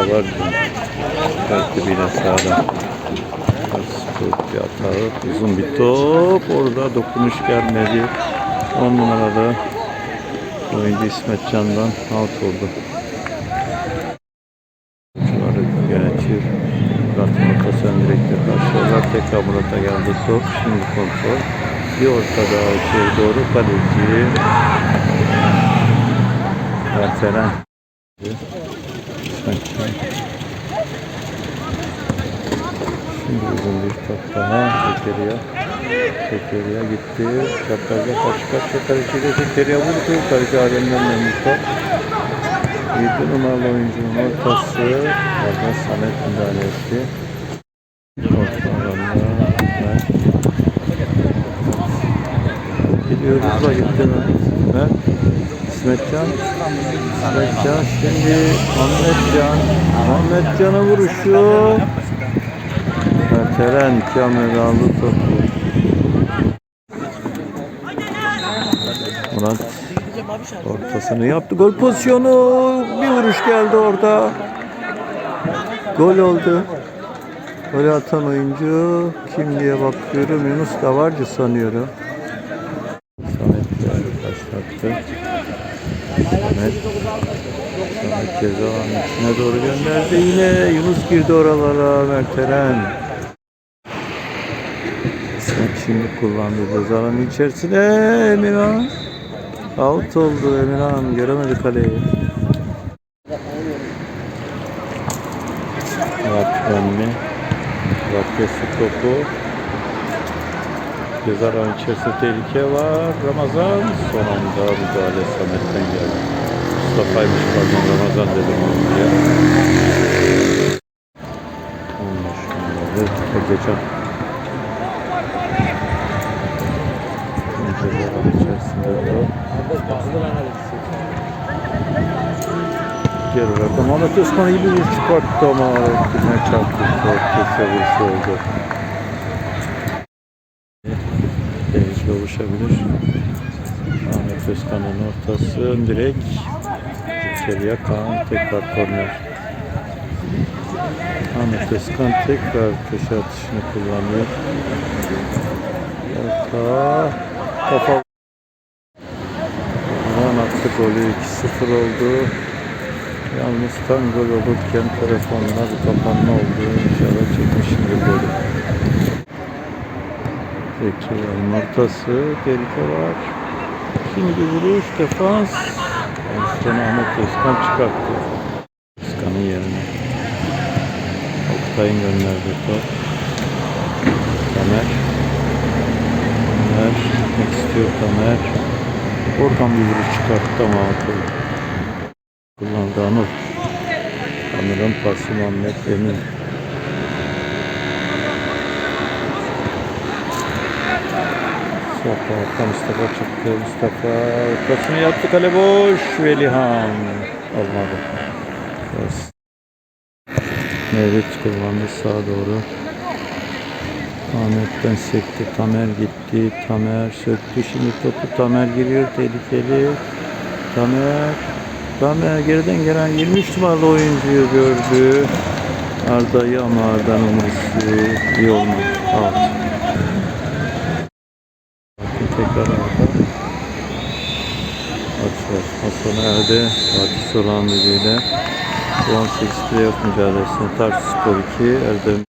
var. Tertibine sağda. Spor bir hata. Uzun bir top. Orada dokunuş gelmedi. 10 numarada oyuncu İsmet Can'dan out oldu. Oyuncuları yönetiyor. Murat Murat'a ön direkte karşılar. Tekrar Murat'a geldi top. Şimdi kontrol. Bir orta daha içeri doğru kaleci. Ertelen. Can. Şimdi uzun bir top daha. Zekeriya. Zekeriya gitti. Çaprazda kaç kaç kaleci de Zekeriya vurdu. Kaleci alemden döndü top. 7 numaralı oyuncunun ortası. Orada Samet müdahale etti. Gidiyoruz da gitti mi? Mert. İsmetcan. İsmetcan şimdi Ahmetcan. Ahmetcan'a vuruşu. Ertelen Kamil aldı topu. Murat ortasını yaptı. Gol pozisyonu. Bir vuruş geldi orada. Gol oldu. Gol atan oyuncu kim diye bakıyorum. Yunus Davarcı sanıyorum. Samet geldi başlattı. Samet ceza alanının içine doğru gönderdi. Yine Yunus girdi oralara. Mertelen. İsmet şimdi kullandı ceza alanının içerisine. Emirhan. Out oldu Emirhan. Göremedi kaleyi. Murat önlü. Kesti topu. Ceza alanı içerisinde tehlike var. Ramazan son anda müdahale Samet'ten geldi. Mustafa'ymış pardon Ramazan dedim onu ya. 15 numaralı Egecan. Ceza alanı içerisinde top. Geri verdi. Mehmet Özkan iyi bir vuruş çıkarttı ama rakibine çarptı. Çok kese vuruşu oldu. Tehlike oluşabilir. Ahmet Özkan'ın ortası ön direk. İçeriye Kaan tekrar korner. Ahmet Özkan tekrar köşe atışını kullanıyor. Orta. Kafa. Aman attı golü 2-0 oldu. Yalnız tam gol olurken telefonla bir kapanma oldu. İnşallah çekmişimdir golü. Yani ortası tehlike var. Şimdi vuruş defans. Sonra Ahmet Özkan çıkarttı. Özkan'ın yerine. Oktay'ın gönderdiği top. Tamer. Tamer. Gitmek istiyor Tamer. Oradan bir vuruş çıkarttı ama atıldı. Kullandı Anıl. Anıl'ın pası Muhammed Emin. Mustafa, orta Mustafa çıktı. Mustafa ortasını yaptı kale boş. Velihan. Olmadı. Yes. Mevlüt kullandı sağa doğru. Ahmet'ten sekti. Tamer gitti. Tamer söktü. Şimdi topu Tamer giriyor. Tehlikeli. Tamer. Tamer geriden gelen 23 numaralı oyuncuyu gördü. Arda'yı ama Arda'nın vuruşu iyi olmadı. Out. Bakın tekrar Arda. Karşılaşma sona erdi. Fatih Solan müdürüyle. 18 playoff mücadelesinde Tarsus Spor 2, Erdem